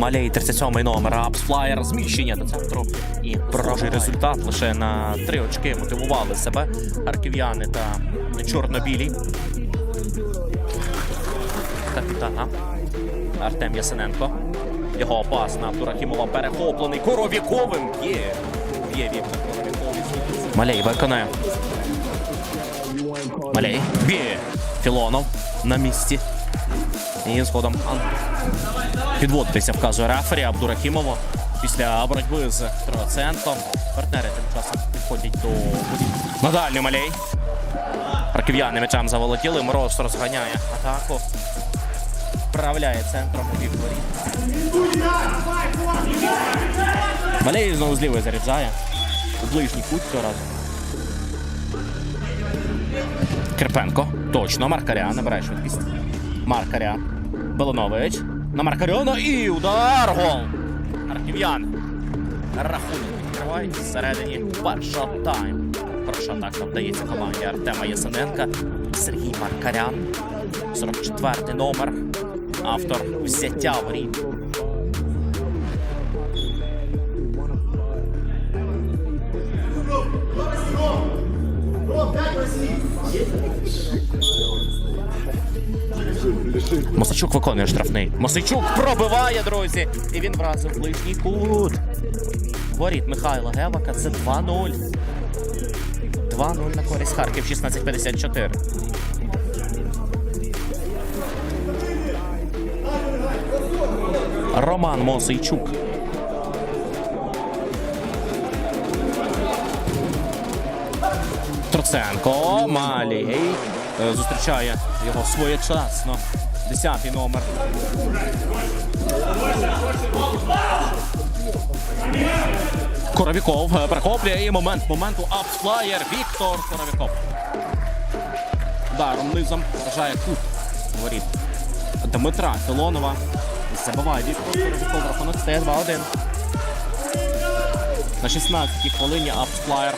Малей 37-й номер. Апсфлаєр. Зміщення до центру. І пророжий результат лише на три очки мотивували себе харків'яни та чорно-білі. Капітана Артем Ясиненко. Його пас на Абдурахімова перехоплений Коровіковим. Є. Є Коровіков. Малей виконає. Малей. Б'є. Філонов на місці. І згодом Ан- підводитися вказує рефері Абдурахімову. Після боротьби з Троценком. Партнери тим часом підходять до. На дальню Малей. Раків'яни м'ячем заволоділи. Мороз розганяє атаку. Вправляє центром у бік воріт. Малей знову з заряджає. У ближній кут цього разу. Кирпенко. Точно. Маркаря набирає швидкість. Маркаря. Белонович. На Маркарьона і удар. Гол. Харків'ян. Рахунок відкривають всередині першого тайму. Хороша атака вдається команді Артема Ясененка. Сергій Маркарян. 44 номер. Автор взяття воріт. Мосичук виконує штрафний. Мосичук пробиває, друзі. І він вразив ближній кут. Воріт Михайла Гевака. Це 2-0. 2-0 на користь Харків 16-54. Роман Мосейчук. Троценко. Малій. Е, Зустрічає його своєчасно. Десятий номер. Коровіков е, перехоплює і момент моменту апфлаєр Віктор Коровіков. Ударом низом вражає кут воріт Дмитра Філонова. Забиває Віктор Коровіков. Рахунок стає 2-1. На 16-й хвилині апфлаєр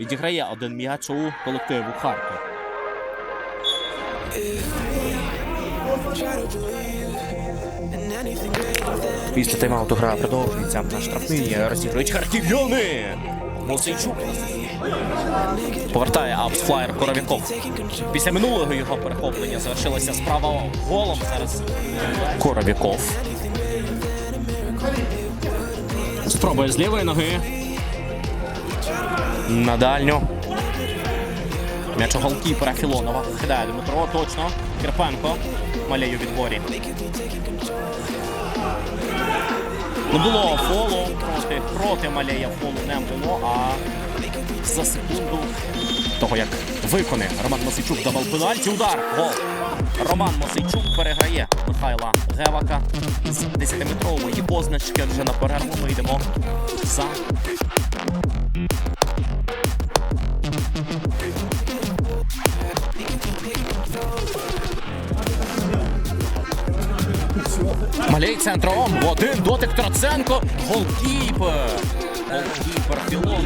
відіграє один м'яч у колективу Харків. Після тайм-ауту гра продовжується. На штрафний розігрують харків'яни. Мосейчук повертає апсфлаєр Коровіков. Після минулого його перехоплення завершилася справа голом. Зараз Коровіков. Спробує з лівої ноги. На дальню. М'яч у голкіпера Філонова. Кидає Дмитро, точно. Кирпенко. Малею у відборі. Не було фолу проти, проти Малея фолу не було, а за секунду того, як виконає Роман Мосичук давав пенальті. Удар. Гол. Роман Мосичук переграє Михайла Гевака із 10-метрової позначки. Вже на перерву ми йдемо за Малей центром. Один дотик Троценко. Голкіпер. Голкіпер Філонов.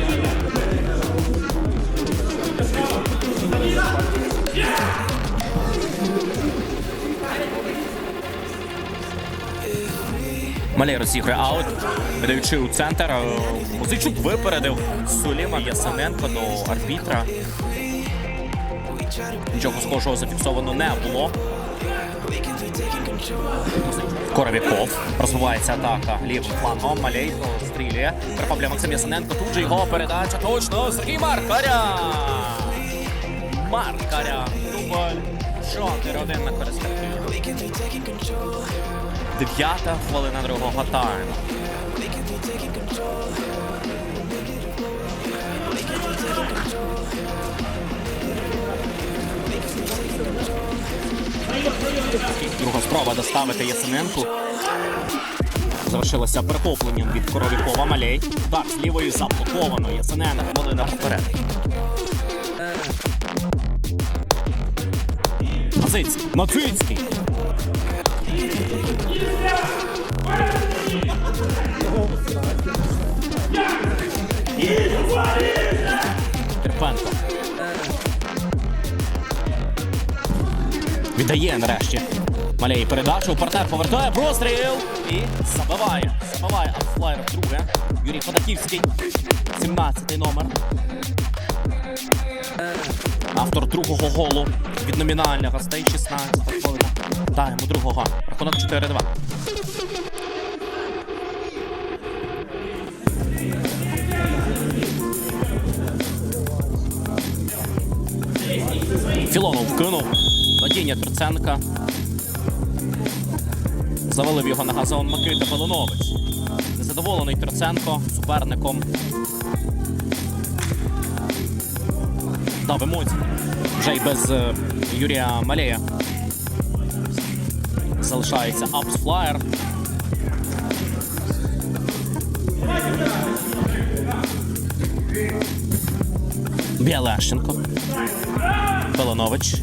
Малей розігрує аут, видаючи у центр. Е, Музичук випередив Суліма Ясененко до арбітра. Нічого схожого зафіксовано не було. Коровіков. Розвивається атака лівим флангом. Малей стрілює. Перехоплює Максим Ясененко. Тут же його передача. Точно. Сергій Маркаря. Маркаря. Дубль. 4-1 на користь Харків. Дев'ята хвилина другого тайму. Спроба доставити Ясененку. Завершилося перехопленням від Коровікова Малей. Так, з лівої заблоковано. Ясененко хвилина поперед. Мазицький. Мацицький. Терпенко. Віддає нарешті. Малей передачу, партнер повертає, простріл і забиває. Забиває Апфлайер вдруге. Юрій Ходаківський, 17-й номер. Автор другого голу від номінальних гостей 16 хвилина. Тайму другого. Рахунок 4-2. Філонов вкинув. Падіння Троценка. Завалив його на газон Микита Пилонович. Незадоволений Троценко суперником. Дав емоції. Вже й без е, Юрія Малея. Залишається апсфлаєр. Біалещенко. Белонович.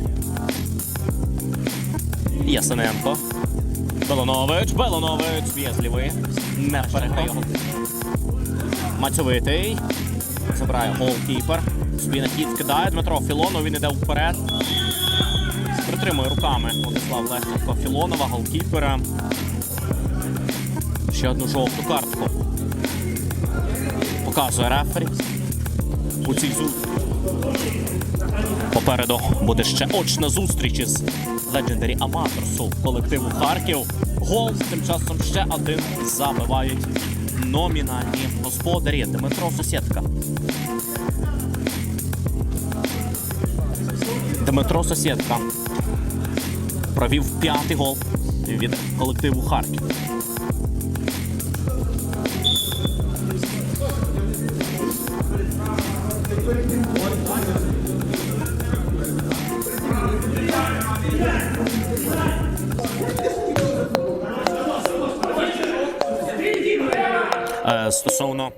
Ясененко. Белонович, Белонович, в'язлівий. Не переграє його. Мацьовитий. Забирає голкіпер. Собі на хід кидає Дмитро Філонов, він іде вперед. Притримує руками Владислав Лещенко Філонова, голкіпера. Ще одну жовту картку. Показує рефері. У цій зустрічі. Попереду буде ще очна зустріч із Legendary аматорсу колективу Харків. Гол тим часом ще один забивають номінальні господарі Дмитро Сусєдка. Дмитро Сусєдка провів п'ятий гол від колективу Харків. Стосовно